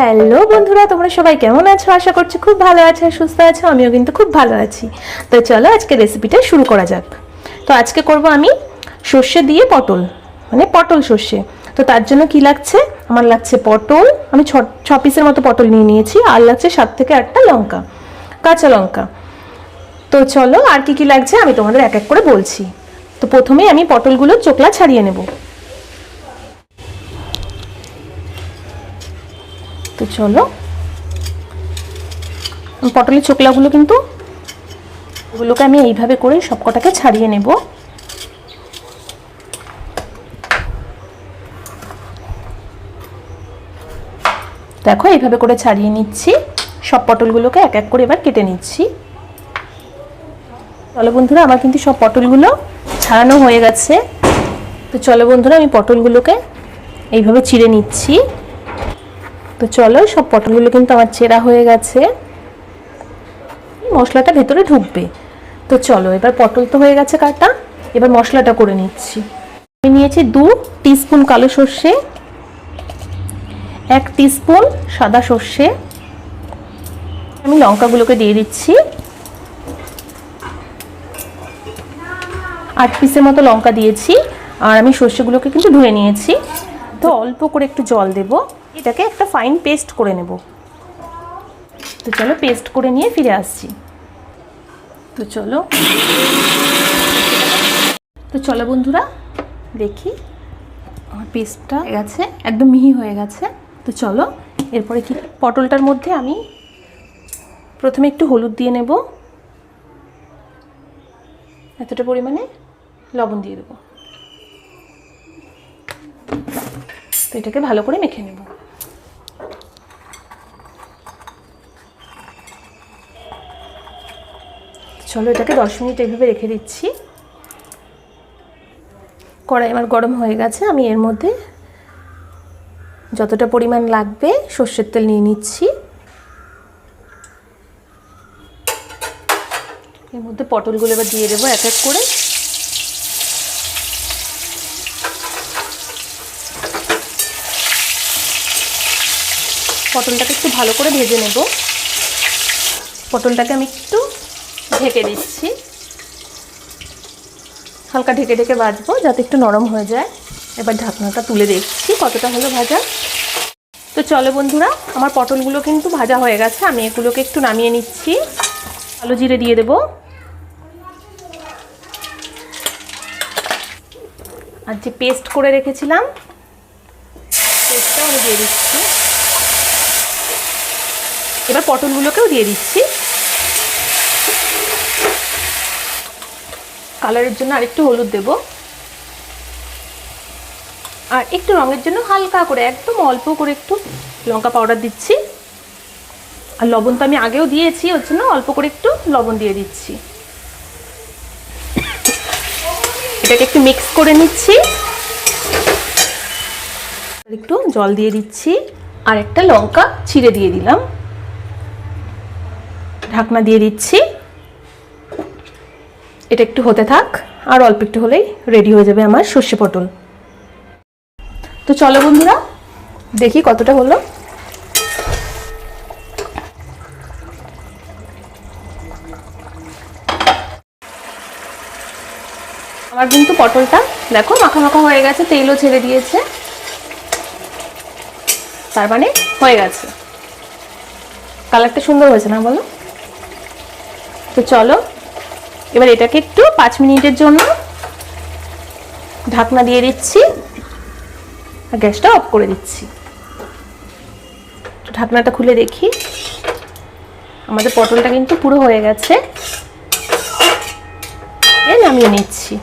Hello বন্ধুরা, তোমরা সবাই কেমন আছো? আশা করছি খুব ভালো আছো, সুস্থ আছো, আমিও কিন্তু খুব ভালো আছি। তো চলো আজকে রেসিপিটা শুরু করা যাক। তো আজকে করব আমি সর্ষে দিয়ে পটল মানে পটল সর্ষে। তো তার জন্য কি লাগছে? আমার লাগছে পটল, আমি ছ ছ পিসের মতো পটল নিয়ে নিয়েছি, আর লাগছে সাত থেকে আটটা লঙ্কা, কাঁচা লঙ্কা। তো চলো আর কি কি লাগছে আমি তোমাদের এক এক করে বলছি। তো প্রথমেই আমি পটলগুলো চোকলা ছাড়িয়ে নেব। তো চলো। পটলের চোকলাগুলো কিন্তু ওগুলোকে আমি এইভাবে করে সব কটাকে ছাড়িয়ে নেব। দেখো, এইভাবে করে ছাড়িয়ে নিচ্ছি। সব পটলগুলোকে এক এক করে এবার কেটে নিচ্ছি। চলো বন্ধুরা, আমার কিন্তু সব পটলগুলো ছাড়ানো হয়ে গেছে। তো চলো বন্ধুরা, আমি পটলগুলোকে এইভাবে চিড়ে নিচ্ছি। তো চলো, সব পটলগুলো কিন্তু আমার চেরা হয়ে গেছে। মশলাটা ভেতরে ঢুকবে। তো চলো, এবার পটল তো হয়ে গেছে কাটা। এবার মশলাটা করে নিচ্ছি। আমি নিয়েছি দু টিস্পুন কালো সর্ষে, এক টিস্পুন সাদা সর্ষে। আমি লঙ্কাগুলোকে দিয়ে দিচ্ছি। আট পিসের মতো লঙ্কা দিয়েছি। আর আমি সর্ষেগুলোকে কিন্তু ধুয়ে নিয়েছি। তো অল্প করে একটু জল দেব। এটাকে একটা ফাইন পেস্ট করে নেব। তো চলো পেস্ট করে নিয়ে ফিরে আসছি। তো চলো। তো চলো বন্ধুরা, দেখি আমার পেস্টটা গেছে, একদম মিহি হয়ে গেছে। তো চলো, এরপরে কি, পটলটার মধ্যে আমি প্রথমে একটু হলুদ দিয়ে নেব। এতটা পরিমাণে লবণ দিয়ে দেবো। তো এটাকে ভালো করে মেখে নেব। চলো এটাকে দশ মিনিট এইভাবে রেখে দিচ্ছি। কড়াই আমার গরম হয়ে গেছে, আমি এর মধ্যে যতটা পরিমাণ লাগবে সর্ষের তেল নিয়ে নিচ্ছি। এর মধ্যে পটলগুলো এবার দিয়ে দেবো এক এক করে। পটলটাকে একটু ভালো করে ভেজে নেব। পটলটাকে আমি একটু ঢেকে দিচ্ছি। হালকা ঢেকে ঢেকে বাজবো যাতে একটু নরম হয়ে যায়। এবার ঢাকনাটা তুলে দেখছি কতটা হলো ভাজা। তো চলো বন্ধুরা, আমার পটলগুলো কিন্তু ভাজা হয়ে গেছে, আমি এগুলোকে একটু নামিয়ে নিচ্ছি। কালো জিরে দিয়ে দেবো। আর যে পেস্ট করে রেখেছিলাম, পেস্টটাও আমি দিয়ে দিচ্ছি। এবার পটলগুলোকেও দিয়ে দিচ্ছি। কালারের জন্য আরেকটু হলুদ দেব। আর একটু রঙের জন্য হালকা করে, একদম অল্প করে একটু লঙ্কা পাউডার দিচ্ছি। আর লবণ তো আমি আগেও দিয়েছি, ওর জন্য অল্প করে একটু লবণ দিয়ে দিচ্ছি। এটাকে একটু মিক্স করে নিচ্ছি। একটু জল দিয়ে দিচ্ছি। আর একটা লঙ্কা ছিঁড়ে দিয়ে দিলাম। ঢাকনা দিয়ে দিচ্ছি। এটা একটু হতে থাক, আর অল্প একটু হলেই রেডি হয়ে যাবে আমার সর্ষে পটল। তো চলো বন্ধুরা, দেখি কতটা হলো। আমার কিন্তু পটলটা দেখো মাখা মাখা হয়ে গেছে, তেলও ছেড়ে দিয়েছে। তার মানে হয়ে গেছে। কালারটা সুন্দর হয়েছে না বলো? তো চলো এবার এটাকে একটু পাঁচ মিনিটের জন্য ঢাকনা দিয়ে দিচ্ছি আর গ্যাসটা অফ করে দিচ্ছি। ঢাকনাটা খুলে দেখি। আমাদের পটলটা কিন্তু পুরো হয়ে গেছে। নামিয়ে নিচ্ছি।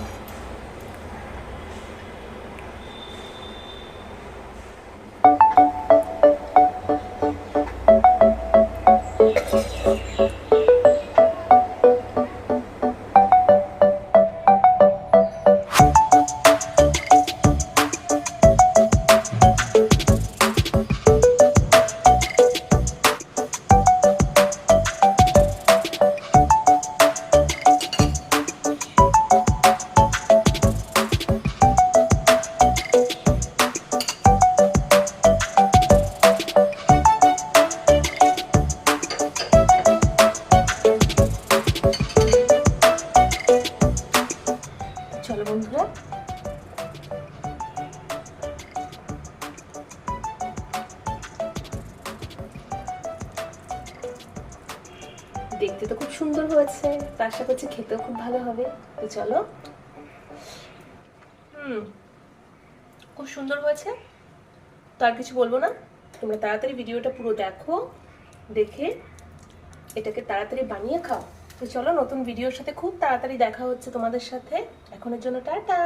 চলো বন্ধুরা দেখতে তো খুব সুন্দর হয়েছে তার আশা করছি খেতেও খুব ভালো হবে। তো চলো। হুম, খুব সুন্দর হয়েছে। তো আর কিছু বলব না? তোমরা তাড়াতাড়ি ভিডিওটা পুরো দেখো, দেখে এটাকে তাড়াতাড়ি বানিয়ে খাও। তো চলো নতুন ভিডিওর সাথে খুব তাড়াতাড়ি দেখা হচ্ছে তোমাদের সাথে। এখনের জন্য টাটা!